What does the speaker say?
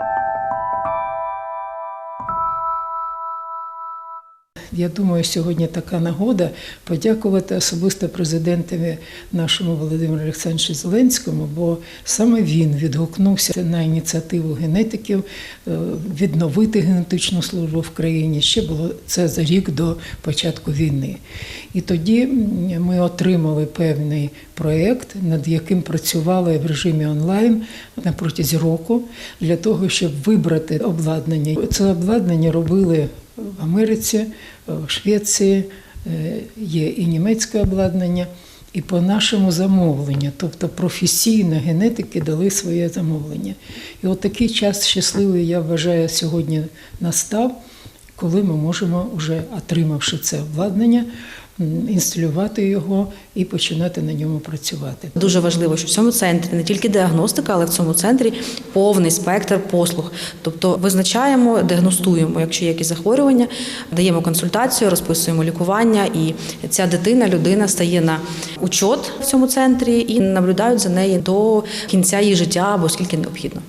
Thank you. Я думаю, сьогодні така нагода подякувати особисто президентові нашому Володимиру Олександровичу Зеленському, бо саме він відгукнувся на ініціативу генетиків е, відновити генетичну службу в країні. Ще було це за рік до початку війни. І тоді ми отримали певний проєкт, над яким працювали в режимі онлайн на протязі року для того, щоб вибрати обладнання. Це обладнання робили в Америці, в Швеції, е, є і німецьке обладнання. І по нашому замовленню, тобто професійно генетики дали своє замовлення. І от такий час щасливий, я вважаю, сьогодні настав, коли ми можемо, вже отримавши це обладнання, інсталювати його і починати на ньому працювати. Дуже важливо, що в цьому центрі не тільки діагностика, але в цьому центрі повний спектр послуг. Тобто визначаємо, діагностуємо, якщо є якісь захворювання, даємо консультацію, розписуємо лікування, і ця дитина, людина стає на учет в цьому центрі і наблюдають за нею до кінця її життя або скільки необхідно.